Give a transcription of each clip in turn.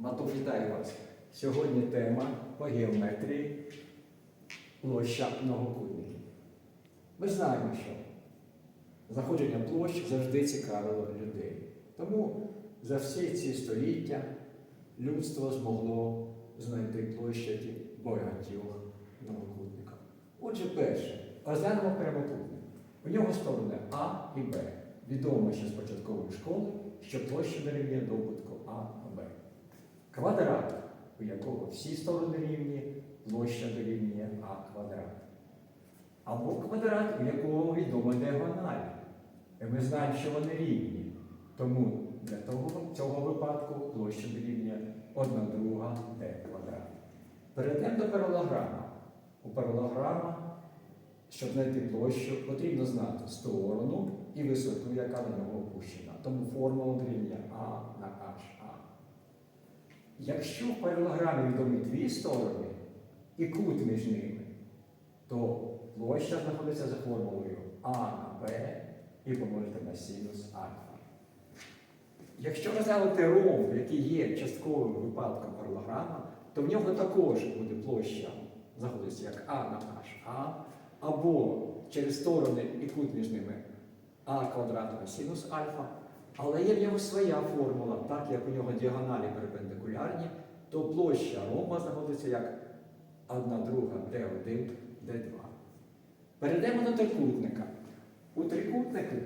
Матух, вітаю вас. Сьогодні тема по геометрії площа многокутників. Ми знаємо, що знаходження площ завжди цікавило людей. Тому за всі ці століття людство змогло знайти площаді багатьох многокутників. Отже, перше, розглянемо прямокутник. У нього сторони А і Б. Відомо ще з початкової школи, що площа дорівнює добутку А Б. Квадрат, у якого всі сторони рівні, площа дорівнює А квадрат. Або квадрат, у якого відома діагональ. І ми знаємо, що вони рівні. Тому для того, цього випадку площа дорівнює 1 друга d квадрат. Перейдемо до паралограма. У паралограма, щоб знайти площу, потрібно знати сторону і висоту, яка на нього опущена. Тому формула дорівнює А на HA. Якщо в паралограмі відомі дві сторони і кут між ними, то площа знаходиться за формулою А на Б і помножити на синус альфа. Якщо розглянути ромб, який є частковим випадком паралограма, то в нього також буде площа знаходиться як А на HA, або через сторони і кут між ними А квадрат на синус альфа, але є в нього своя формула, так як у нього діагоналі перпендикулярні, то площа ромба знаходиться як 1 друга d1, d2. Перейдемо до трикутника. У трикутнику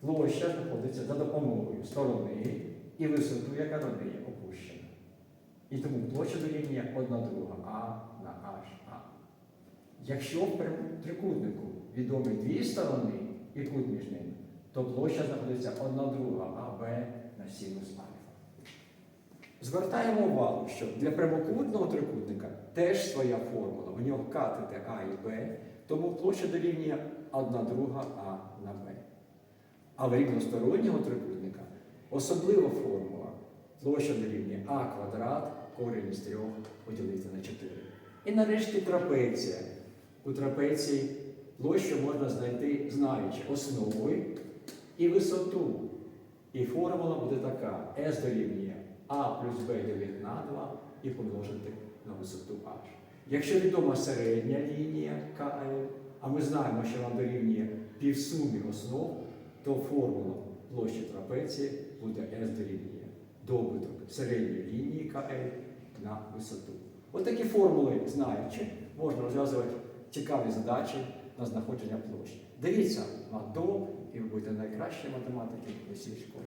площа знаходиться за допомогою сторони і висоту, яка на неї опущена. І тому площа дорівнює 1 друга А на HA. Якщо в трикутнику відомі дві сторони і кут між ними, то площа знаходиться 1 друга АБ на синус альфа. Звертаємо увагу, що для прямокутного трикутника теж своя формула. У нього катети А і Б, тому площа дорівнює 1 друга А на Б. А в рівностороннього трикутника особлива формула. Площа дорівнює А квадрат, корінь із 3 поділити на 4. І нарешті трапеція. У трапеції площу можна знайти, знаючи основу і висоту. І формула буде така: S дорівнює А плюс Б ділити на 2 і помножити на висоту H. Якщо відома середня лінія КЛ, а ми знаємо, що вона дорівнює півсумі основ, то формула площі трапеції буде S дорівнює добуток середньої лінії КЛ на висоту. Отакі формули, знаючи, можна розв'язувати цікаві задачі на знаходження площі. Дивіться на ДО, і ви будете найкращі математики в усій школі.